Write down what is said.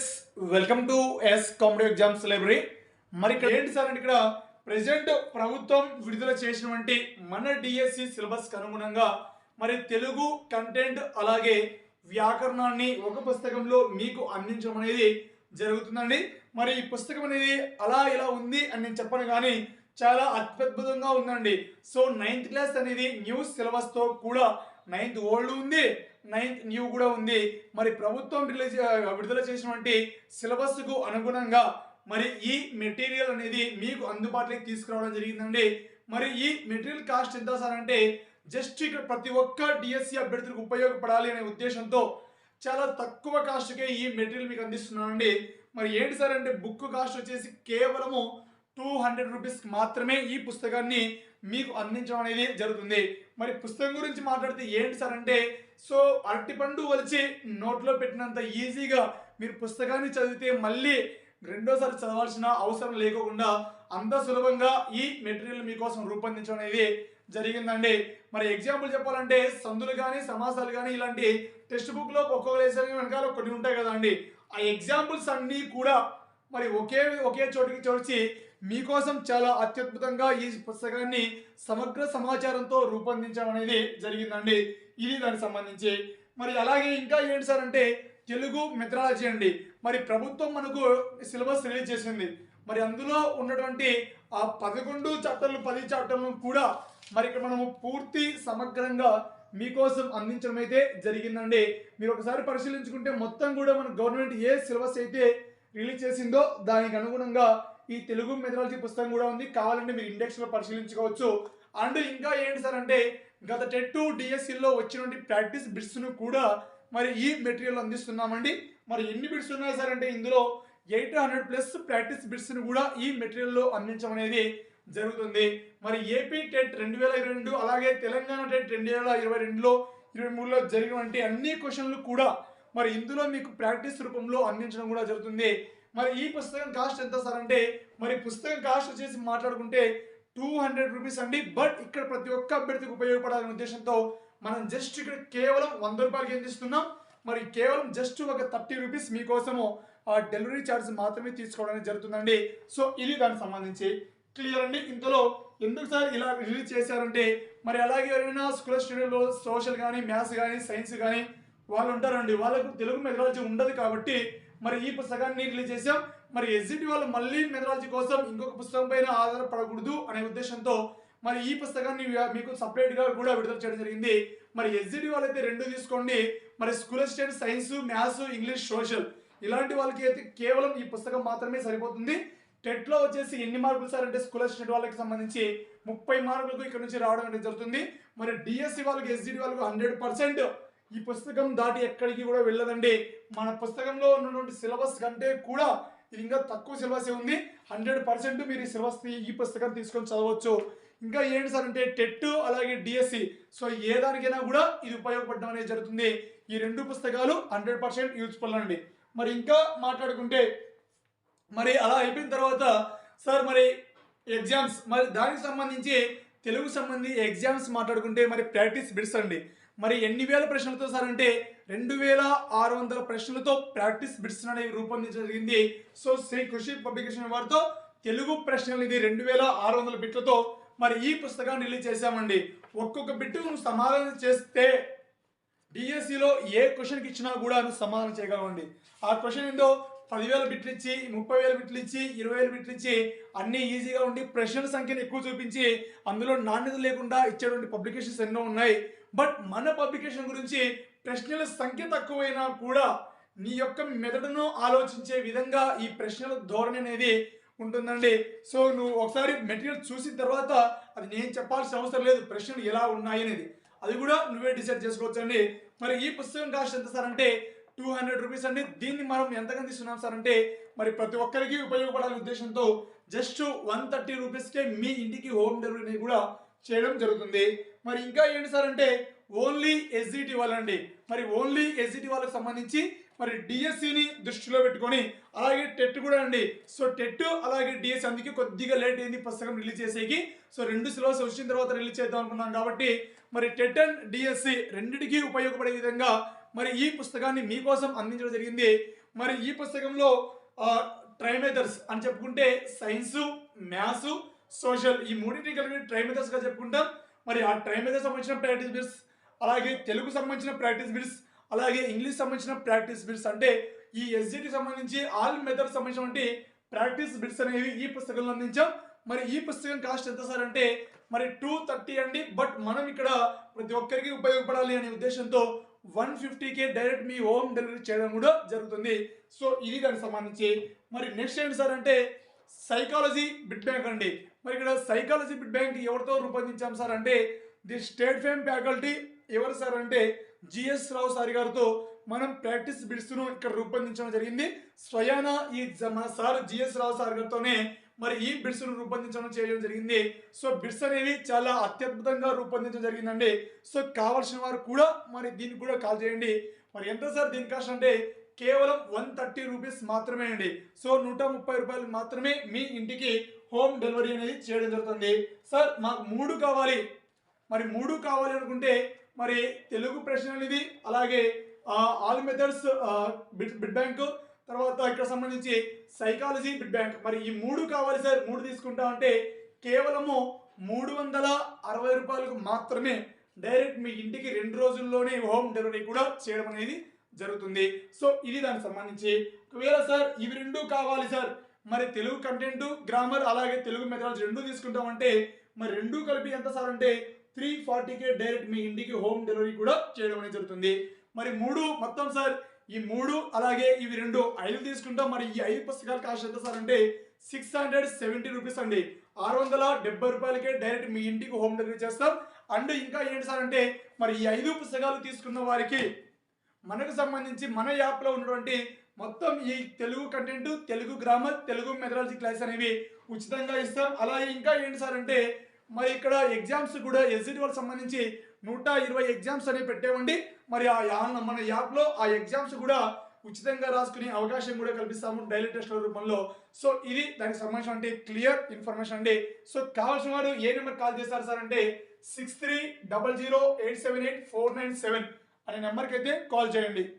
Friends welcome to S competitive exams library మరి ఇక్కడ ఏంటి సార్ అంటే ఇక్కడ ప్రజెంట్ ప్రభుత్వం విడుదల చేసినటువంటి మన డిఎస్సి సిలబస్ అనుగుణంగా మరి తెలుగు కంటెంట్ అలాగే వ్యాకరణాన్ని ఒక పుస్తకంలో మీకు అందించడం అనేది జరుగుతుందండి. మరి ఈ పుస్తకం అనేది అలా ఇలా ఉంది అని నేను చెప్పను కానీ చాలా అత్యద్భుతంగా ఉందండి. సో నైన్త్ క్లాస్ అనేది న్యూ సిలబస్తో కూడా నైన్త్ ఓల్డ్ ఉంది. నైన్త్ న్యూ కూడా ఉంది. మరి ప్రభుత్వం రిలీజ్ విడుదల చేసినటువంటి సిలబస్కు అనుగుణంగా మరి ఈ మెటీరియల్ అనేది మీకు అందుబాటులోకి తీసుకురావడం జరిగిందండి. మరి ఈ మెటీరియల్ కాస్ట్ ఎంత సార్ అంటే జస్ట్ ఇక్కడ ప్రతి ఒక్క డిఎస్సి అభ్యర్థులకు ఉపయోగపడాలి అనే ఉద్దేశంతో చాలా తక్కువ కాస్ట్కే ఈ మెటీరియల్ మీకు అందిస్తున్నానండి. మరి ఏంటి సార్ అంటే బుక్ కాస్ట్ వచ్చేసి కేవలము టూ హండ్రెడ్ రూపీస్ మాత్రమే ఈ పుస్తకాన్ని మీకు అందించడం అనేది జరుగుతుంది. మరి పుస్తకం గురించి మాట్లాడితే ఏంటి సార్ అంటే సో అరటిపండు వలిచి నోట్లో పెట్టినంత ఈజీగా మీరు పుస్తకాన్ని చదివితే మళ్ళీ రెండోసారి చదవాల్సిన అవసరం లేకుండా అంత సులభంగా ఈ మెటీరియల్ మీకోసం రూపొందించడం అనేది జరిగిందండి. మరి ఎగ్జాంపుల్ చెప్పాలంటే సందులు కానీ సమాసాలు కానీ ఇలాంటి టెక్స్ట్ బుక్లో ఒక్కొక్క లెసన్ వెనకాల కొన్ని ఉంటాయి కదా అండి ఆ ఎగ్జాంపుల్స్ అన్నీ కూడా మరి ఒకే ఒకే చోటికి చోడిచి మీకోసం చాలా అత్యద్భుతంగా ఈ పుస్తకాన్ని సమగ్ర సమాచారంతో రూపొందించడం అనేది జరిగిందండి. ఇది దానికి సంబంధించి. మరి అలాగే ఇంకా ఏంటి సార్ అంటే తెలుగు మెథడాలజీ అండి. మరి ప్రభుత్వం మనకు సిలబస్ రిలీజ్ చేసింది. మరి అందులో ఉన్నటువంటి ఆ పదకొండు చాప్టర్లు పది చాప్టర్లను కూడా మరి ఇక్కడ మనము పూర్తి సమగ్రంగా మీకోసం అందించడం అయితే జరిగిందండి. మీరు ఒకసారి పరిశీలించుకుంటే మొత్తం కూడా మన గవర్నమెంట్ ఏ సిలబస్ అయితే రిలీజ్ చేసిందో దానికి అనుగుణంగా ఈ తెలుగు మెథడాలజీ పుస్తకం కూడా ఉంది. కావాలంటే మీరు ఇండెక్స్లో పరిశీలించుకోవచ్చు. అండ్ ఇంకా ఏంటి సార్ అంటే గత టెట్ డిఎస్సిలో వచ్చినటువంటి ప్రాక్టీస్ బిట్స్ను కూడా మరి ఈ మెటీరియల్ అందిస్తున్నామండి. మరి ఎన్ని బిట్స్ ఉన్నాయి సార్ అంటే ఇందులో ఎయిట్ హండ్రెడ్ ప్లస్ ప్రాక్టీస్ బిట్స్ను కూడా ఈ మెటీరియల్లో అందించడం అనేది జరుగుతుంది. మరి ఏపీ టెట్ రెండు వేల ఇరవై రెండు అలాగే తెలంగాణ టెట్ రెండు వేల ఇరవై రెండులో ఇరవై మూడులో జరిగినటువంటి అన్ని క్వశ్చన్లు కూడా మరి ఇందులో మీకు ప్రాక్టీస్ రూపంలో అందించడం కూడా జరుగుతుంది. మరి ఈ పుస్తకం కాస్ట్ ఎంత సార్ అంటే మరి పుస్తకం కాస్ట్ వచ్చేసి మాట్లాడుకుంటే టూ హండ్రెడ్ రూపీస్ అండి. బట్ ఇక్కడ ప్రతి ఒక్క అభ్యర్థికి ఉపయోగపడాలనే ఉద్దేశంతో మనం జస్ట్ ఇక్కడ కేవలం వంద రూపాయలకి ఏం చేస్తున్నాం? మరి కేవలం జస్ట్ ఒక థర్టీ రూపీస్ మీకోసము ఆ డెలివరీ ఛార్జ్ మాత్రమే తీసుకోవడానికి జరుగుతుందండి. సో ఇది దానికి సంబంధించి క్లియర్ అండి. ఇందులో ఎందుకు సార్ ఇలా రిలీజ్ చేశారంటే మరి అలాగే ఎవరైనా స్కూల్ స్టూడెంట్లో సోషల్ కానీ మ్యాథ్స్ కానీ సైన్స్ కానీ వాళ్ళు ఉంటారండి. వాళ్ళకు తెలుగు మెథడాలజీ ఉండదు కాబట్టి మరి ఈ పుస్తకాన్ని రిలీజ్ చేశాం. మరి ఎస్జిటి వాళ్ళు మళ్ళీ మెథడాలజీ కోసం ఇంకొక పుస్తకం పైన ఆధారపడకూడదు అనే ఉద్దేశంతో మరి ఈ పుస్తకాన్ని మీకు సపరేట్గా కూడా విడుదల చేయడం జరిగింది. మరి ఎస్జిటి వాళ్ళైతే రెండు తీసుకోండి. మరి school assistant science maths English social ఇలాంటి వాళ్ళకి అయితే కేవలం ఈ పుస్తకం మాత్రమే సరిపోతుంది. టెట్లో వచ్చేసి ఎన్ని మార్కులు సార్ అంటే స్కూల్ అసిస్టెంట్ వాళ్ళకి సంబంధించి ముప్పై మార్కులకు ఇక్కడ నుంచి రావడం అనేది జరుగుతుంది. మరి డిఎస్సి వాళ్ళకి ఎస్జిటి వాళ్ళకి హండ్రెడ్ పర్సెంట్ ఈ పుస్తకం దాటి ఎక్కడికి కూడా వెళ్ళదండి. మన పుస్తకంలో ఉన్నటువంటి సిలబస్ కంటే కూడా ఇది ఇంకా తక్కువ సిలబస్ ఉంది. హండ్రెడ్ పర్సెంట్ మీరు ఈ సిలబస్ ఈ పుస్తకం తీసుకొని చదవచ్చు. ఇంకా ఏంటి సార్ అంటే టెట్ అలాగే డిఎస్సి. సో ఏ దానికైనా కూడా ఇది ఉపయోగపడడం అనేది జరుగుతుంది. ఈ రెండు పుస్తకాలు హండ్రెడ్ పర్సెంట్ యూజ్ఫుల్ అండి. మరి ఇంకా మాట్లాడుకుంటే మరి అలా అయిపోయిన తర్వాత సార్ మరి ఎగ్జామ్స్ మరి దానికి సంబంధించి తెలుగు సంబంధించి ఎగ్జామ్స్ మాట్లాడుకుంటే మరి ప్రాక్టీస్ బిడ్స్ అండి. మరి ఎన్ని వేల ప్రశ్నలతో సార్ అంటే రెండు వేల ఆరు వందల ప్రశ్నలతో ప్రాక్టీస్ బిట్స్ అనేవి రూపొందించడం జరిగింది. సో శ్రీ కృషి పబ్లికేషన్ వారితో తెలుగు ప్రశ్నలు ఇది రెండు వేల ఆరు వందల బిట్లతో మరి ఈ పుస్తకాన్ని రిలీజ్ చేశామండి. ఒక్కొక్క బిట్టు నువ్వు సమాధానం చేస్తే డిఎస్సిలో ఏ క్వశ్చన్కి ఇచ్చినా కూడా నువ్వు సమాధానం చేయగలవండి. ఆ క్వశ్చన్ ఏందో పదివేల బిట్లు ఇచ్చి ముప్పై వేల బిట్లు ఇచ్చి ఇరవై వేల బిట్లు ఇచ్చి అన్నీ ఈజీగా ఉండి ప్రశ్నల సంఖ్యను ఎక్కువ చూపించి అందులో నాణ్యత లేకుండా ఇచ్చేటువంటి పబ్లికేషన్స్ ఎన్నో ఉన్నాయి. బట్ మన పబ్లికేషన్ గురించి ప్రశ్నల సంఖ్య తక్కువైనా కూడా నీ యొక్క మెదడును ఆలోచించే విధంగా ఈ ప్రశ్నల ధోరణి అనేది ఉంటుందండి. సో నువ్వు ఒకసారి మెటీరియల్ చూసిన తర్వాత అది నేను చెప్పాల్సిన అవసరం లేదు ప్రశ్నలు ఎలా ఉన్నాయి అనేది. అది కూడా నువ్వే డిసైడ్ చేసుకోవచ్చండి. మరి ఈ పుస్తకం కాస్ట్ ఎంత సార్ అంటే టూ హండ్రెడ్ రూపీస్ అండి. దీన్ని మనం ఎంతగా తీసుకున్నాం సార్ అంటే మరి ప్రతి ఒక్కరికి ఉపయోగపడాలనే ఉద్దేశంతో జస్ట్ వన్ థర్టీ రూపీస్కే మీ ఇంటికి హోమ్ డెలివరీ కూడా చేయడం జరుగుతుంది. మరి ఇంకా ఏంటి సార్ అంటే ఓన్లీ ఎస్జిటి వాళ్ళండి. మరి ఓన్లీ ఎస్జిటి వాళ్ళకి సంబంధించి మరి డిఎస్సిని దృష్టిలో పెట్టుకొని అలాగే టెట్ కూడా అండి. సో టెట్ అలాగే డిఎస్సి అందుకే కొద్దిగా లేట్ అయింది పుస్తకం రిలీజ్ చేసేకి. సో రెండు సిలబస్ వచ్చిన తర్వాత రిలీజ్ చేద్దాం అనుకున్నాం కాబట్టి మరి టెట్ అండ్ డిఎస్సి రెండింటికి ఉపయోగపడే విధంగా మరి ఈ పుస్తకాన్ని మీకోసం అందించడం జరిగింది. మరి ఈ పుస్తకంలో ట్రైమేథర్స్ అని చెప్పుకుంటే సైన్సు మ్యాథ్స్ సోషల్ ఈ మూడింటిని కలిపి ట్రైమేథర్స్గా చెప్పుకుంటాం. మరి ఆ ట్రైమెథడ్ సంబంధించిన ప్రాక్టీస్ బిట్స్ అలాగే తెలుగు సంబంధించిన ప్రాక్టీస్ బిట్స్ అలాగే ఇంగ్లీష్ సంబంధించిన ప్రాక్టీస్ బిట్స్ అంటే ఈ ఎస్జిటి సంబంధించి ఆల్ మెథడ్ సంబంధించినటువంటి ప్రాక్టీస్ బిట్స్ అనేవి ఈ పుస్తకంలో అందించాం. మరి ఈ పుస్తకం కాస్ట్ ఎంత సార్ అంటే మరి టూ థర్టీ అండి. బట్ మనం ఇక్కడ ప్రతి ఒక్కరికి ఉపయోగపడాలి అనే ఉద్దేశంతో వన్ ఫిఫ్టీకే డైరెక్ట్ మీ హోమ్ డెలివరీ చేయడం కూడా జరుగుతుంది. సో ఇది దానికి సంబంధించి. మరి నెక్స్ట్ ఏంటి సార్ అంటే సైకాలజీ బిట్ బ్యాంక్ అండి. మరి ఇక్కడ సైకాలజీ బిట్ బ్యాంక్ ఎవరితో రూపొందించాం సార్ అంటే ది స్టేట్ ఫేమ్ ఫ్యాకల్టీ ఎవరు సార్ అంటే జిఎస్ రావు సార్ గారితో మనం ప్రాక్టీస్ బిడ్స్ను ఇక్కడ రూపొందించడం జరిగింది. స్వయాన ఈ జ- మన సార్ జిఎస్ రావు సార్ గారితోనే మరి ఈ బిడ్స్ను రూపొందించడం చేయడం జరిగింది. సో బిట్స్ అనేవి చాలా అత్యద్భుతంగా రూపొందించడం జరిగిందండి. సో కావాల్సిన వారు కూడా మరి దీన్ని కూడా కాల్ చేయండి. మరి ఎంత సార్ దీని కాస్ట్ అంటే కేవలం వన్ థర్టీ రూపీస్ మాత్రమే అండి సో నూట ముప్పై రూపాయలు మాత్రమే మీ ఇంటికి హోమ్ డెలివరీ అనేది చేయడం జరుగుతుంది. సార్ మాకు మూడు కావాలి. మరి మూడు కావాలి అనుకుంటే మరి తెలుగు ప్రశ్న అనేది అలాగే all methods bit bit bank తర్వాత ఇక్కడ సంబంధించి సైకాలజీ బిడ్ బ్యాంక్ మరి ఈ మూడు కావాలి సార్ మూడు తీసుకుంటా అంటే కేవలము మూడు వందల అరవై రూపాయలకు మాత్రమే డైరెక్ట్ మీ ఇంటికి రెండు రోజుల్లోనే హోమ్ డెలివరీ కూడా చేయడం అనేది జరుగుతుంది. సో ఇది దానికి సంబంధించి. ఒకవేళ సార్ ఇవి రెండు కావాలి సార్ మరి తెలుగు కంటెంట్ గ్రామర్ అలాగే తెలుగు మెథడాలజీ రెండు తీసుకుంటామంటే మరి రెండు కలిపి ఎంత సార్ అంటే త్రీ ఫార్టీకే డైరెక్ట్ మీ ఇంటికి హోమ్ డెలివరీ కూడా చేయడం అనేది జరుగుతుంది. మరి మూడు మొత్తం సార్ ఈ మూడు అలాగే ఇవి రెండు ఐదు తీసుకుంటాం. మరి ఈ ఐదు పుస్తకాలు కాస్ట్ ఎంత సార్ అంటే సిక్స్ హండ్రెడ్ సెవెంటీ రూపీస్ అండి. ఆరు వందల డెబ్బై రూపాయలకే డైరెక్ట్ మీ ఇంటికి హోమ్ డెలివరీ చేస్తాం. అండ్ ఇంకా ఏంటి సార్ అంటే మరి ఈ ఐదు పుస్తకాలు తీసుకున్న వారికి మనకు సంబంధించి మన యాప్లో ఉన్నటువంటి మొత్తం ఈ Telugu content Telugu grammar Telugu methodology class అనేవి ఉచితంగా ఇస్తాం. అలాగే ఇంకా ఏంటి సార్ అంటే మరి ఇక్కడ ఎగ్జామ్స్ కూడా ఎస్జిటి వాళ్ళకి సంబంధించి నూట ఇరవై ఎగ్జామ్స్ అనేవి పెట్టేవండి. మరి ఆ యా- మన యాప్లో ఆ ఎగ్జామ్స్ కూడా ఉచితంగా రాసుకునే అవకాశం కూడా కల్పిస్తాము డైలీ టెస్ట్ల రూపంలో. సో ఇది దానికి సంబంధించిన క్లియర్ ఇన్ఫర్మేషన్ అండి. సో కావాల్సిన వారు ఏ నెంబర్ కాల్ చేస్తారు సార్ అంటే six three double zero eight seven eight four nine seven అనే నెంబర్కి అయితే కాల్ చేయండి.